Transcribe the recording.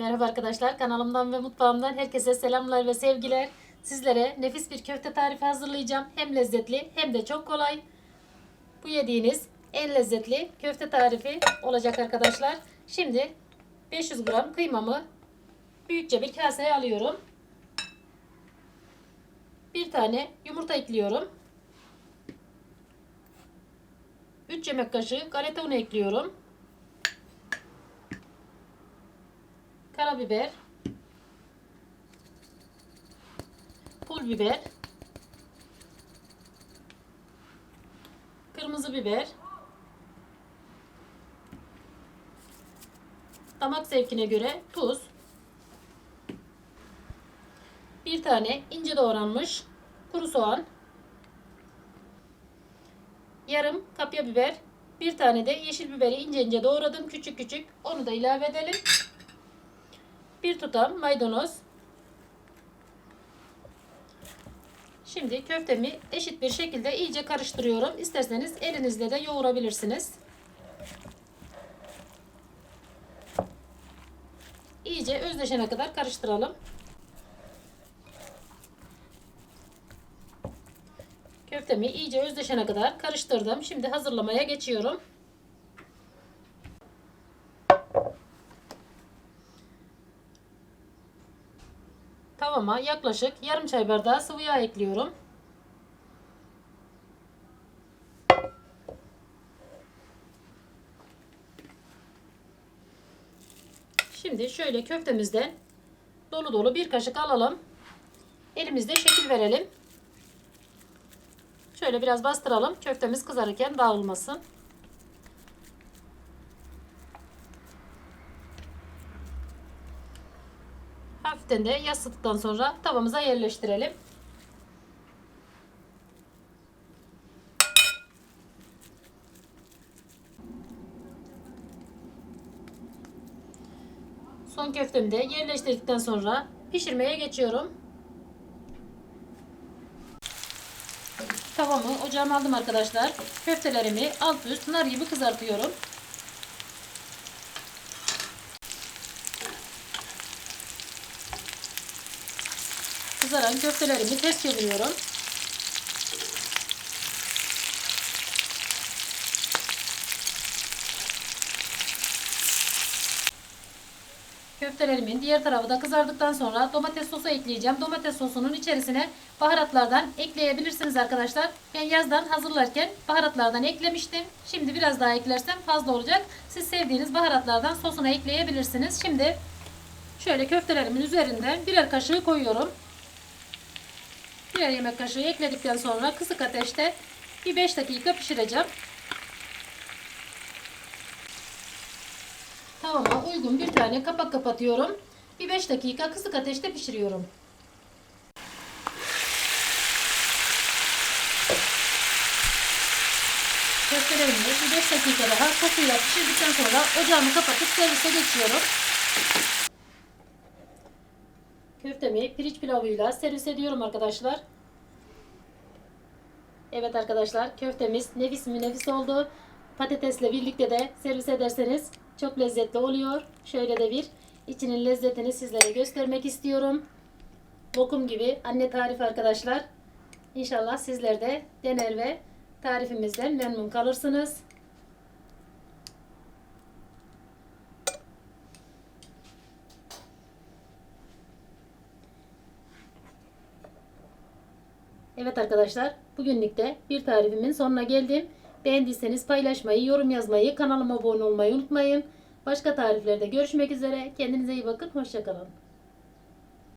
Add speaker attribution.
Speaker 1: Merhaba arkadaşlar kanalımdan ve mutfağımdan herkese selamlar ve sevgiler. Sizlere nefis bir köfte tarifi hazırlayacağım. Hem lezzetli hem de çok kolay. Bu yediğiniz en lezzetli köfte tarifi olacak arkadaşlar. Şimdi 500 gram kıymamı büyükçe bir kaseye alıyorum. Bir tane yumurta ekliyorum. 3 yemek kaşığı galeta unu ekliyorum. Karabiber. Pul biber. Kırmızı biber. Damak zevkine göre tuz. Bir tane ince doğranmış kuru soğan. Yarım kapya biber. Bir tane de yeşil biberi ince ince doğradım küçük küçük. Onu da ilave edelim. Bir tutam maydanoz. Şimdi köftemi eşit bir şekilde iyice karıştırıyorum. İsterseniz elinizle de yoğurabilirsiniz. İyice özleşene kadar karıştıralım. Köftemi iyice özleşene kadar karıştırdım. Şimdi hazırlamaya geçiyorum. Tavama yaklaşık yarım çay bardağı sıvı yağ ekliyorum. Şimdi şöyle köftemizden dolu dolu bir kaşık alalım. Elimizde şekil verelim. Şöyle biraz bastıralım. Köftemiz kızarırken dağılmasın. Hafiften de yastıktan sonra tavamıza yerleştirelim. Son köftemi de yerleştirdikten sonra pişirmeye geçiyorum. Tavamı ocağıma aldım arkadaşlar. Köftelerimi alt üst nar gibi kızartıyorum. Kızaran köftelerimi ters çeviriyorum. Köftelerimin diğer tarafı da kızardıktan sonra domates sosu ekleyeceğim. Domates sosunun içerisine baharatlardan ekleyebilirsiniz arkadaşlar. Ben yazdan hazırlarken baharatlardan eklemiştim. Şimdi biraz daha eklersem fazla olacak. Siz sevdiğiniz baharatlardan sosuna ekleyebilirsiniz. Şimdi şöyle köftelerimin üzerinden birer kaşığı koyuyorum. Birer yemek kaşığı ekledikten sonra kısık ateşte bir 5 dakika pişireceğim. Tavama uygun bir tane kapak kapatıyorum. Bir 5 dakika kısık ateşte pişiriyorum. Köftelerimi bir 5 dakika daha sosuyla pişirdikten sonra ocağımı kapatıp servise geçiyorum. Köftemi pirinç pilavıyla servis ediyorum arkadaşlar. Evet arkadaşlar köftemiz nefis mi nefis oldu. Patatesle birlikte de servis ederseniz çok lezzetli oluyor. Şöyle de bir içinin lezzetini sizlere göstermek istiyorum. Lokum gibi anne tarifi arkadaşlar. İnşallah sizler de dener ve tarifimizden memnun kalırsınız. Evet arkadaşlar bugünlük de bir tarifimin sonuna geldim. Beğendiyseniz paylaşmayı, yorum yazmayı, kanalıma abone olmayı unutmayın. Başka tariflerde görüşmek üzere. Kendinize iyi bakın. Hoşçakalın.